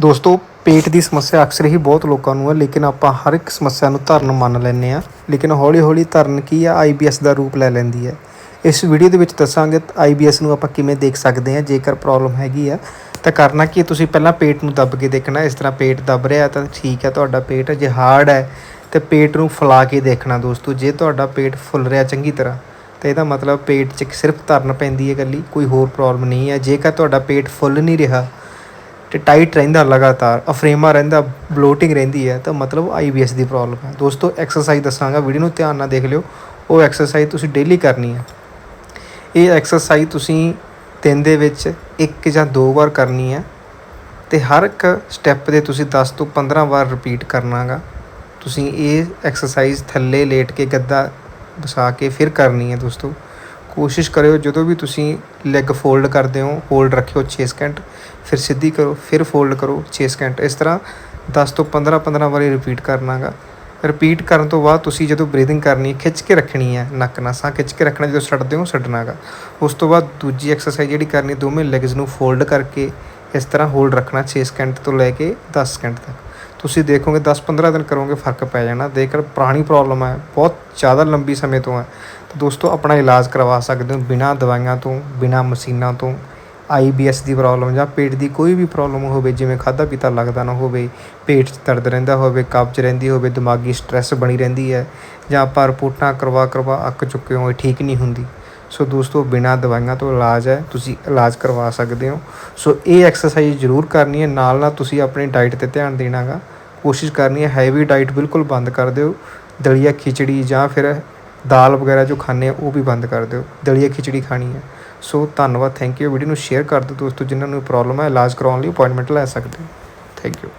ਦੋਸਤੋ, ਪੇਟ ਦੀ ਸਮੱਸਿਆ ਅਕਸਰ ਹੀ ਬਹੁਤ ਲੋਕਾਂ ਨੂੰ ਹੈ, ਲੇਕਿਨ ਆਪਾਂ ਹਰ ਇੱਕ ਸਮੱਸਿਆ ਨੂੰ ਧਰਨ ਮੰਨ ਲੈਂਦੇ ਆ ਲੇਕਿਨ ਹੌਲੀ-ਹੌਲੀ ਧਰਨ ਕੀ ਆ? ਆਈਬੀਐਸ ਦਾ ਰੂਪ ਲੈ ਲੈਂਦੀ ਹੈ। ਇਸ ਵੀਡੀਓ ਦੇ ਵਿੱਚ ਦੱਸਾਂਗੇ ਆਈਬੀਐਸ ਨੂੰ ਆਪਾਂ ਕਿਵੇਂ ਦੇਖ ਸਕਦੇ ਹਾਂ, ਜੇਕਰ ਪ੍ਰੋਬਲਮ ਹੈਗੀ ਆ, ਤਾਂ ਕਰਨਾ ਕੀ ਤੁਸੀਂ ਪਹਿਲਾਂ ਪੇਟ ਨੂੰ ਦੱਬ ਕੇ ਦੇਖਣਾ, ਇਸ ਤਰ੍ਹਾਂ ਪੇਟ ਦੱਬ ਰਿਹਾ ਤਾਂ ਠੀਕ ਹੈ, ਤੁਹਾਡਾ ਪੇਟ ਜੇ ਹਾਰਡ ਹੈ, ਤੇ ਪੇਟ ਨੂੰ ਫੁਲਾ ਕੇ ਦੇਖਣਾ ਦੋਸਤੋ, ਜੇ ਤੁਹਾਡਾ ਪੇਟ ਫੁੱਲ ਰਿਹਾ ਚੰਗੀ ਤਰ੍ਹਾਂ, ਤਾਂ ਇਹਦਾ ਮਤਲਬ ਪੇਟ 'ਚ ਸਿਰਫ ਧਰਨ ਪੈਂਦੀ ਹੈ ਇਕੱਲੀ, ਕੋਈ ਹੋਰ ਪ੍ਰੋਬਲਮ ਨਹੀਂ ਹੈ। ਜੇਕਰ ਤੁਹਾਡਾ ਪੇਟ ਫੁੱਲ ਨਹੀਂ ਰਿਹਾ ਤੇ ਟਾਈਟ ਰਹਿੰਦਾ ਲਗਾਤਾਰ ਅਫਰੇਮਾ ਰਹਿੰਦਾ ਬਲੋਟਿੰਗ ਰਹਿੰਦੀ ਹੈ, ਤਾਂ ਮਤਲਬ ਆਈਬੀਐਸ ਦੀ ਪ੍ਰੋਬਲਮ ਹੈ। ਦੋਸਤੋ ਐਕਸਰਸਾਈਜ਼ ਦੱਸਾਂਗਾ ਵੀਡੀਓ ਨੂੰ ਧਿਆਨ ਨਾਲ ਦੇਖ ਲਿਓ। ਉਹ ਐਕਸਰਸਾਈਜ਼ ਤੁਸੀਂ ਡੇਲੀ ਕਰਨੀ ਹੈ। ਇਹ ਐਕਸਰਸਾਈਜ਼ ਤੁਸੀਂ ਦਿਨ ਦੇ ਵਿੱਚ ਇੱਕ ਜਾਂ ਦੋ ਵਾਰ ਕਰਨੀ ਹੈ ਤੇ ਹਰ ਇੱਕ ਸਟੈਪ ਦੇ ਤੁਸੀਂ 10 ਤੋਂ 15 ਵਾਰ ਰਿਪੀਟ ਕਰਨਾਗਾ। ਤੁਸੀਂ ਇਹ ਐਕਸਰਸਾਈਜ਼ ਥੱਲੇ ਲੇਟ ਕੇ, ਗੱਦਾ ਵਸਾ ਕੇ ਫਿਰ ਕਰਨੀ ਹੈ ਦੋਸਤੋ। ਕੋਸ਼ਿਸ਼ ਕਰਿਓ ਜਦੋਂ ਵੀ ਤੁਸੀਂ ਲੈਗ ਫੋਲਡ ਕਰਦੇ ਹੋ ਹੋਲਡ ਰੱਖਿਓ 6 ਸਕਿੰਟ ਫਿਰ ਸਿੱਧੀ ਕਰੋ, ਫਿਰ ਫੋਲਡ ਕਰੋ 6 ਸਕਿੰਟ ਇਸ ਤਰ੍ਹਾਂ 10 ਤੋਂ 15 15 ਵਾਰੀ ਰਿਪੀਟ ਕਰਨਾਗਾ। ਰਿਪੀਟ ਕਰਨ ਤੋਂ ਬਾਅਦ ਤੁਸੀਂ ਜਦੋਂ ਬਰੀਥਿੰਗ ਕਰਨੀ ਹੈ, ਖਿੱਚ ਕੇ ਰੱਖਣੀ ਹੈ ਨੱਕ ਨਾਲ, ਸਾਹ ਖਿੱਚ ਕੇ ਰੱਖਣਾ ਜਦੋਂ ਛੱਡਦੇ ਹੋ ਛੱਡਣਾਗਾ ਉਸ ਤੋਂ ਬਾਅਦ ਦੂਜੀ ਐਕਸਰਸਾਈਜ਼ ਜਿਹੜੀ ਕਰਨੀ, ਦੋਵੇਂ ਲੈਗਸ ਨੂੰ ਫੋਲਡ ਕਰਕੇ ਇਸ ਤਰ੍ਹਾਂ ਹੋਲਡ ਰੱਖਣਾ 6 ਸਕਿੰਟ ਤੋਂ ਲੈ ਕੇ 10 ਸਕਿੰਟ ਤੱਕ। ਤੁਸੀਂ ਦੇਖੋਗੇ 10-15 ਦਿਨ ਕਰੋਗੇ, ਫ਼ਰਕ ਪੈ ਜਾਣਾ। ਜੇਕਰ ਪੁਰਾਣੀ ਪ੍ਰੋਬਲਮ ਹੈ, ਬਹੁਤ ਜ਼ਿਆਦਾ ਲੰਬੀ ਸਮੇਂ ਤੋਂ ਹੈ। ਤਾਂ ਦੋਸਤੋ, ਆਪਣਾ ਇਲਾਜ ਕਰਵਾ ਸਕਦੇ ਹੋ ਬਿਨਾਂ ਦਵਾਈਆਂ ਤੋਂ, ਬਿਨਾਂ ਮਸ਼ੀਨਾਂ ਤੋਂ। ਆਈਬੀਐਸ ਦੀ ਪ੍ਰੋਬਲਮ ਜਾਂ ਪੇਟ ਦੀ ਕੋਈ ਵੀ ਪ੍ਰੋਬਲਮ ਹੋਵੇ, ਜਿਵੇਂ ਖਾਦਾ ਪੀਤਾ ਲੱਗਦਾ ਨਾ ਹੋਵੇ, ਪੇਟ 'ਚ ਦਰਦ ਰਹਿੰਦਾ ਹੋਵੇ, ਕਬਜ਼ ਰਹਿੰਦੀ ਹੋਵੇ, ਦਿਮਾਗੀ ਸਟ੍ਰੈਸ ਬਣੀ ਰਹਿੰਦੀ ਹੈ, ਜਾਂ ਆਪਾਂ ਰਿਪੋਰਟਾਂ ਕਰਵਾ ਕਰਵਾ ਅੱਕ ਚੁੱਕੇ ਹੋ ਇਹ ਠੀਕ ਨਹੀਂ ਹੁੰਦੀ। ਸੋ ਦੋਸਤੋ, ਬਿਨਾਂ ਦਵਾਈਆਂ ਤੋਂ ਇਲਾਜ ਹੈ, ਤੁਸੀਂ ਇਲਾਜ ਕਰਵਾ ਸਕਦੇ ਹੋ। ਸੋ ਇਹ ਐਕਸਰਸਾਈਜ਼ ਜ਼ਰੂਰ ਕਰਨੀ ਹੈ, ਨਾਲ ਨਾਲ ਤੁਸੀਂ ਆਪਣੀ ਡਾਈਟ ਤੇ ਧਿਆਨ ਦੇਣਾਗਾ ਕੋਸ਼ਿਸ਼ ਕਰਨੀ ਹੈ ਹੈਵੀ ਡਾਈਟ ਬਿਲਕੁਲ ਬੰਦ ਕਰ ਦਿਓ, ਦਲੀਆ, ਖਿਚੜੀ ਜਾਂ ਫਿਰ ਦਾਲ ਵਗੈਰਾ ਜੋ ਖਾਂਦੇ ਆ, ਉਹ ਵੀ ਬੰਦ ਕਰ ਦਿਓ। ਦਲੀਆ ਖਿਚੜੀ ਖਾਣੀ ਹੈ। ਸੋ ਧੰਨਵਾਦ ਥੈਂਕ ਯੂ ਵੀਡੀਓ ਨੂੰ ਸ਼ੇਅਰ ਕਰ ਦਿਓ ਦੋਸਤੋ, ਜਿਨ੍ਹਾਂ ਨੂੰ ਪ੍ਰੋਬਲਮ ਹੈ ਇਲਾਜ ਕਰਾਉਣ ਲਈ ਅਪਾਇੰਟਮੈਂਟ ਲੈ ਸਕਦੇ ਹੋ। Thank you